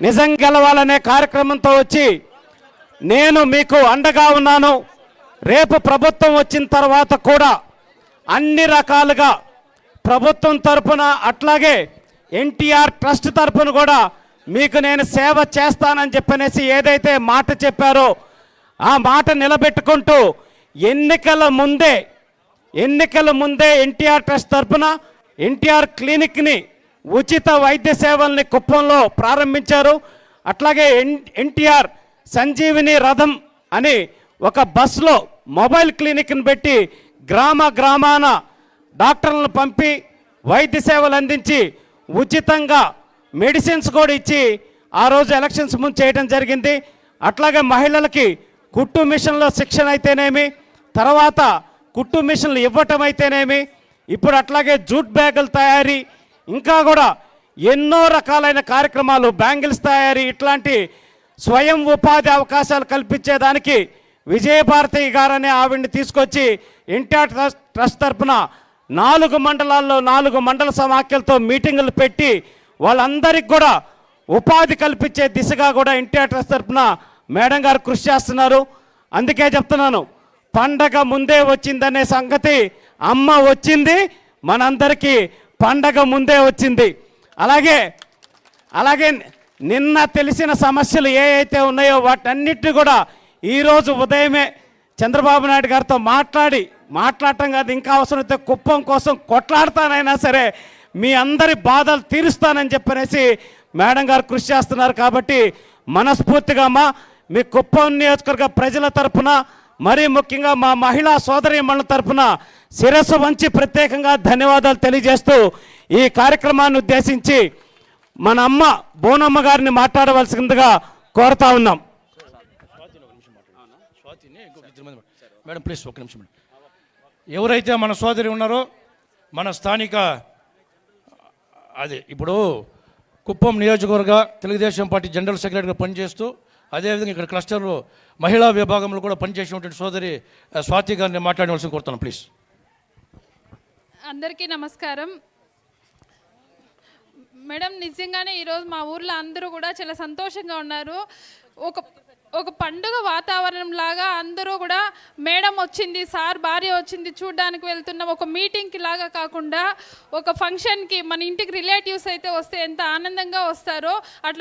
నిజం గెలవాలనే కార్యక్రమంతో వచ్చి నేను మీకు అండగా ఉన్నాను. రేపు ప్రభుత్వం వచ్చిన తర్వాత కూడా అన్ని రకాలుగా ప్రభుత్వం తరపున అట్లాగే ఎన్టీఆర్ ట్రస్ట్ తరపున కూడా మీకు నేను సేవ చేస్తానని చెప్పనేసి ఏదైతే మాట చెప్పారో ఆ మాట నిలబెట్టుకుంటూ ఎన్నికల ముందే ఎన్నికల ముందే ఎన్టీఆర్ ట్రస్ట్ తరపున ఎన్టీఆర్ క్లినిక్ని ఉచిత వైద్య సేవల్ని కుప్పంలో ప్రారంభించారు. అట్లాగే ఎన్ ఎన్టీఆర్ సంజీవిని రథం అని ఒక బస్సులో మొబైల్ క్లినిక్ని పెట్టి గ్రామ గ్రామాన డాక్టర్లను పంపి వైద్య సేవలు అందించి ఉచితంగా మెడిసిన్స్ కూడా ఇచ్చి ఆ రోజు ఎలక్షన్స్ ముందు చేయడం జరిగింది. అట్లాగే మహిళలకి కుట్టు మిషన్లో శిక్షణ అయితేనేమి తర్వాత కుట్టు మిషన్లు ఇవ్వటం అయితేనేమి ఇప్పుడు అట్లాగే జూట్ బ్యాగుల తయారీ ఇంకా కూడా ఎన్నో రకాలైన కార్యక్రమాలు బ్యాంగిల్స్ తయారీ ఇట్లాంటి స్వయం ఉపాధి అవకాశాలు కల్పించేదానికి విజయభారతి గారనే ఆవిడ్ని తీసుకొచ్చి ఎన్టీఆర్ ట్రస్ట్ ట్రస్ట్ తరఫున నాలుగు మండలాల్లో నాలుగు మండల సమాఖ్యలతో మీటింగులు పెట్టి వాళ్ళందరికీ కూడా ఉపాధి కల్పించే దిశగా కూడా ఎన్టీఆర్ ట్రస్ట్ తరపున మేడం గారు కృషి చేస్తున్నారు. అందుకే చెప్తున్నాను పండగ ముందే వచ్చిందనే సంగతి అమ్మ వచ్చింది మనందరికీ పండగ ముందే వచ్చింది. అలాగే అలాగే నిన్న తెలిసిన సమస్యలు ఏ అయితే ఉన్నాయో వాటన్నిటిని కూడా ఈరోజు ఉదయమే చంద్రబాబు నాయుడు గారితో మాట్లాడి మాట్లాడటం కాదు ఇంకా అవసరమైతే కుప్పం కోసం కొట్లాడతానైనా సరే మీ అందరి బాధలు తీరుస్తానని చెప్పనేసి మేడం గారు కృషి చేస్తున్నారు కాబట్టి మనస్ఫూర్తిగా మా మీ కుప్పం నియోజకవర్గ ప్రజల తరపున మరీ ముఖ్యంగా మా మహిళా సోదరి మన తరపున శిరస్సు వంచి ప్రత్యేకంగా ధన్యవాదాలు తెలియజేస్తూ ఈ కార్యక్రమాన్ని ఉద్దేశించి మన అమ్మ బోనమ్మ గారిని మాట్లాడవలసిందిగా కోరుతా ఉన్నాం. మేడం ప్లీజ్ ఒక నిమిషం ఎవరైతే మన సోదరి ఉన్నారో మన స్థానిక అదే ఇప్పుడు కుప్పం నియోజకవర్గ తెలుగుదేశం పార్టీ జనరల్ సెక్రటరీగా పనిచేస్తూ అదేవిధంగా ఇక్కడ క్లస్టర్లో మహిళా విభాగంలో కూడా పనిచేసినటువంటి సోదరి స్వాతి గారిని మాట్లాడవలసి కోరుతాను ప్లీజ్. అందరికీ నమస్కారం. మేడం నిజంగానే ఈరోజు మా ఊర్లో అందరూ కూడా చాలా సంతోషంగా ఉన్నారు. ఒక ఒక పండుగ వాతావరణం లాగా అందరూ కూడా మేడం వచ్చింది సార్ భార్య వచ్చింది చూడడానికి వెళ్తున్నాం. ఒక మీటింగ్కి లాగా కాకుండా ఒక ఫంక్షన్కి మన ఇంటికి రిలేటివ్స్ అయితే వస్తే ఎంత ఆనందంగా వస్తారో అట్లా